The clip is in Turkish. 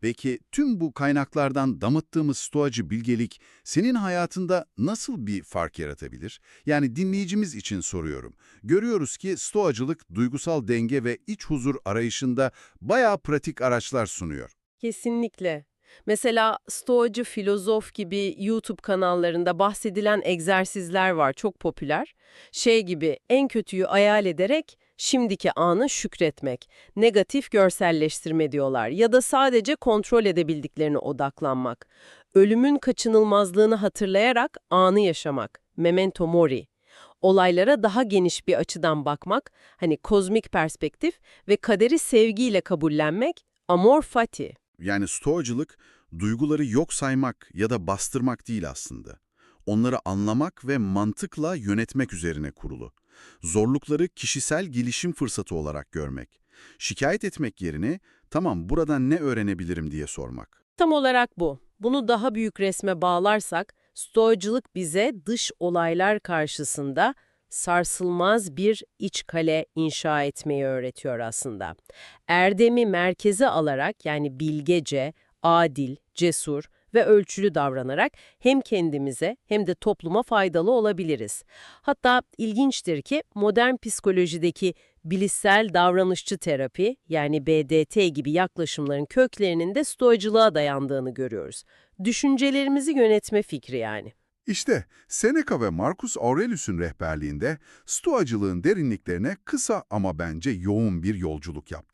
Peki tüm bu kaynaklardan damıttığımız stoacı bilgelik senin hayatında nasıl bir fark yaratabilir? Yani dinleyicimiz için soruyorum. Görüyoruz ki stoacılık duygusal denge ve iç huzur arayışında bayağı pratik araçlar sunuyor. Kesinlikle. Mesela stoacı filozof gibi YouTube kanallarında bahsedilen egzersizler var çok popüler. Şey gibi en kötüyü hayal ederek şimdiki anı şükretmek, negatif görselleştirme diyorlar ya da sadece kontrol edebildiklerine odaklanmak. Ölümün kaçınılmazlığını hatırlayarak anı yaşamak, memento mori. Olaylara daha geniş bir açıdan bakmak, hani kozmik perspektif ve kaderi sevgiyle kabullenmek, amor fati. Yani stoacılık duyguları yok saymak ya da bastırmak değil aslında. Onları anlamak ve mantıkla yönetmek üzerine kurulu. Zorlukları kişisel gelişim fırsatı olarak görmek. Şikayet etmek yerine tamam buradan ne öğrenebilirim diye sormak. Tam olarak bu. Bunu daha büyük resme bağlarsak, stoacılık bize dış olaylar karşısında sarsılmaz bir iç kale inşa etmeyi öğretiyor aslında. Erdemi merkeze alarak yani bilgece, adil, cesur ve ölçülü davranarak hem kendimize hem de topluma faydalı olabiliriz. Hatta ilginçtir ki modern psikolojideki bilişsel davranışçı terapi yani BDT gibi yaklaşımların köklerinin de stoacılığa dayandığını görüyoruz. Düşüncelerimizi yönetme fikri yani. İşte Seneca ve Marcus Aurelius'un rehberliğinde stoacılığın derinliklerine kısa ama bence yoğun bir yolculuk yaptık.